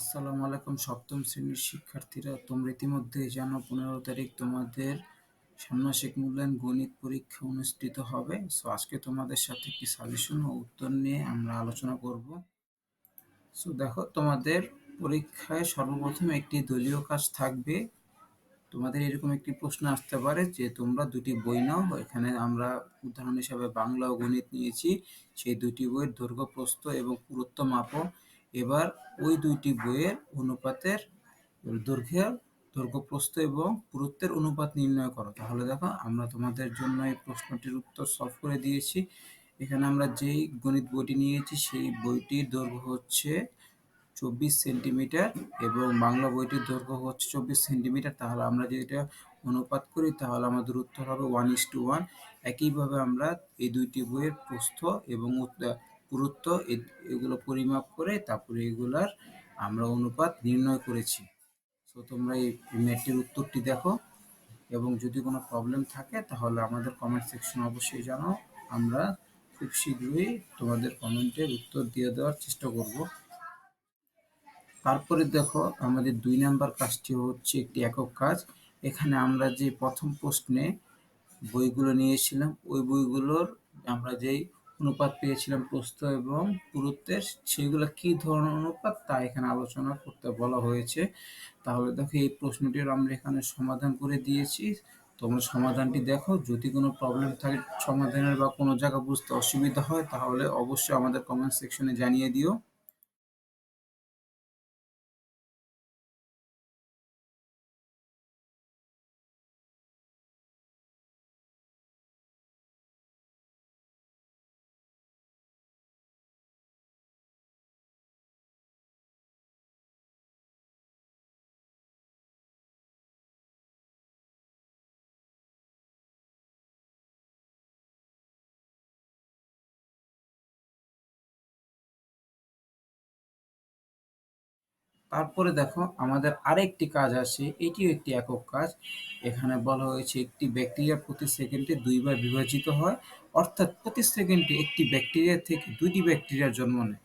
আসসালামু আলাইকুম। সপ্তম শ্রেণির শিক্ষার্থীরা, তোমরা ইতিমধ্যে জানো পনেরো তারিখ তোমাদের ষান্মাসিক মূল্যায়ন গণিত পরীক্ষা অনুষ্ঠিত হবে। সো, আজকে তোমাদের সাথে একটি সাজেশন ও উত্তর নিয়ে আমরা আলোচনা করব। সো, দেখো, তোমাদের পরীক্ষায় সর্বপ্রথম একটি দলীয় কাজ থাকবে। তোমাদের এরকম একটি প্রশ্ন আসতে পারে যে, তোমরা দুটি বই নাও। এখানে আমরা উদাহরণ হিসাবে বাংলা ও গণিত নিয়েছি। সেই দুটি বইয়ের দৈর্ঘ্য প্রস্থ এবং পুরুত্ব মাপো এবার ওই দুইটি বইয়ের অনুপাতের দৈর্ঘ্য দৈর্ঘ্য প্রস্থ এবং পুরুত্বের অনুপাত নির্ণয় করো। তাহলে দেখো, আমরা তোমাদের জন্য এই প্রশ্নটির উত্তর সলভ করে দিয়েছি। এখানে আমরা যেই গণিত বইটি নিয়েছি, সেই বইটির দৈর্ঘ্য হচ্ছে চব্বিশ সেন্টিমিটার এবং বাংলা বইটির দৈর্ঘ্য হচ্ছে চব্বিশ সেন্টিমিটার। তাহলে আমরা যদি এটা অনুপাত করি, তাহলে আমাদের উত্তর হবে ওয়ান ইস টু ওয়ান একইভাবে আমরা এই দুইটি বইয়ের প্রস্থ এবং পুরুত্ব এগুলো পরিমাপ করে তারপরে এগুলার আমরা অনুপাত নির্ণয় করেছি। তো তোমরা এই ম্যাটটির উত্তরটি দেখো এবং যদি কোনো প্রবলেম থাকে তাহলে আমাদের কমেন্ট সেকশন অবশ্যই জানাও। আমরা খুব শীঘ্রই তোমাদের কমেন্টের উত্তর দিয়ে দেওয়ার চেষ্টা করব। তারপরে দেখো, আমাদের দুই নাম্বার কাজটি হচ্ছে একটি একক কাজ। এখানে আমরা যে প্রথম প্রশ্নে বইগুলো নিয়েছিলাম, ওই বইগুলোর আমরা যেই অনুপাত পেয়েছিলাম প্রস্থ এবং পুরুত্বের, সেগুলো কি ধরনের অনুপাত তা এখানে আলোচনা করতে বলা হয়েছে। তাহলে দেখো, এই প্রশ্নটির আমরা এখানে সমাধান করে দিয়েছি। তোমরা সমাধানটি দেখো, যদি কোনো প্রবলেম থাকে সমাধানের বা কোনো জায়গা বুঝতে অসুবিধা হয়, তাহলে অবশ্যই আমাদের কমেন্ট সেকশনে জানিয়ে দিও। তারপরে দেখো আমাদের আরেকটি কাজ আছে, এটিও একটি একক কাজ। এখানে বলা হয়েছে একটি ব্যাকটেরিয়া প্রতি সেকেন্ডে দুইবার বিভাজিত হয়, অর্থাৎ প্রতি সেকেন্ডে একটি ব্যাকটেরিয়া থেকে দুইটি ব্যাকটেরিয়ার জন্ম নেয়।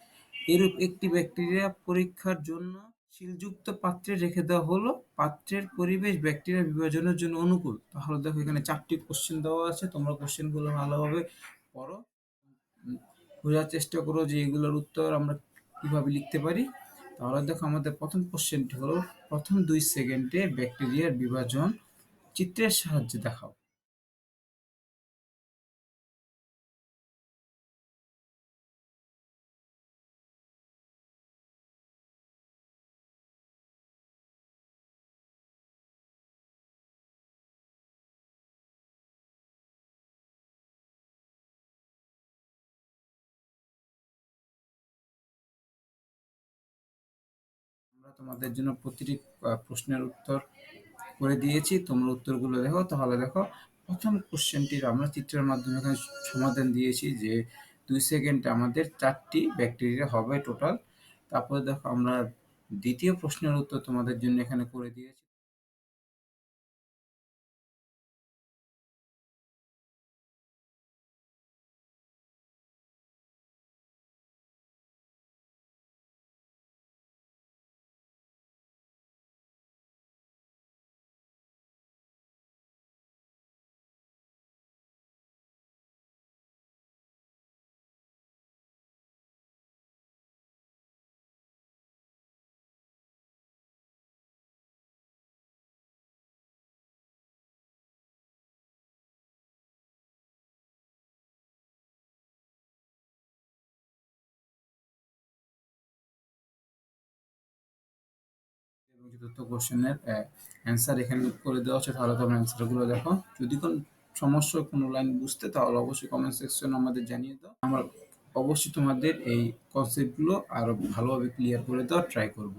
এরূপ একটি ব্যাকটেরিয়া পরীক্ষার জন্য শিলযুক্ত পাত্রে রেখে দেওয়া হলো। পাত্রের পরিবেশ ব্যাকটেরিয়া বিভাজনের জন্য অনুকূল। তাহলে দেখো এখানে চারটি কোশ্চেন দেওয়া আছে, তোমরা কোশ্চেনগুলো ভালোভাবে পড়ো। বোঝার চেষ্টা করো যে এগুলোর উত্তর আমরা কীভাবে লিখতে পারি। তাহলে দেখো আমাদের প্রথম কোশ্চেনটি হলো প্রথম দুই সেকেন্ডে ব্যাকটেরিয়ার বিভাজন চিত্রের সাহায্যে দেখাও। আমরা তোমাদের জন্য প্রতিটি প্রশ্নের উত্তর করে দিয়েছি। তোমরা উত্তরগুলো দেখো, তাহলে দেখো, প্রথম কোশ্চেনটির আমরা চিত্রের মাধ্যমে এখানে সমাধান দিয়েছি যে দুই সেকেন্ডে আমাদের চারটি ব্যাকটেরিয়া হবে টোটাল। তারপরে দেখো, আমরা দ্বিতীয় প্রশ্নের উত্তর তোমাদের জন্য এখানে করে দিয়েছি। এবং চতুর্থ কোশ্চেনের অ্যান্সার এখানে করে দেওয়া হচ্ছে তাহলে তোমরা অ্যান্সারগুলো দেখো। যদি কোনো সমস্যা কোনো লাইন বুঝতে, তাহলে অবশ্যই কমেন্ট সেকশন আমাদের জানিয়ে দাও। আমরা অবশ্যই তোমাদের এই কনসেপ্টগুলো আরও ভালোভাবে ক্লিয়ার করে দেওয়ার ট্রাই করব।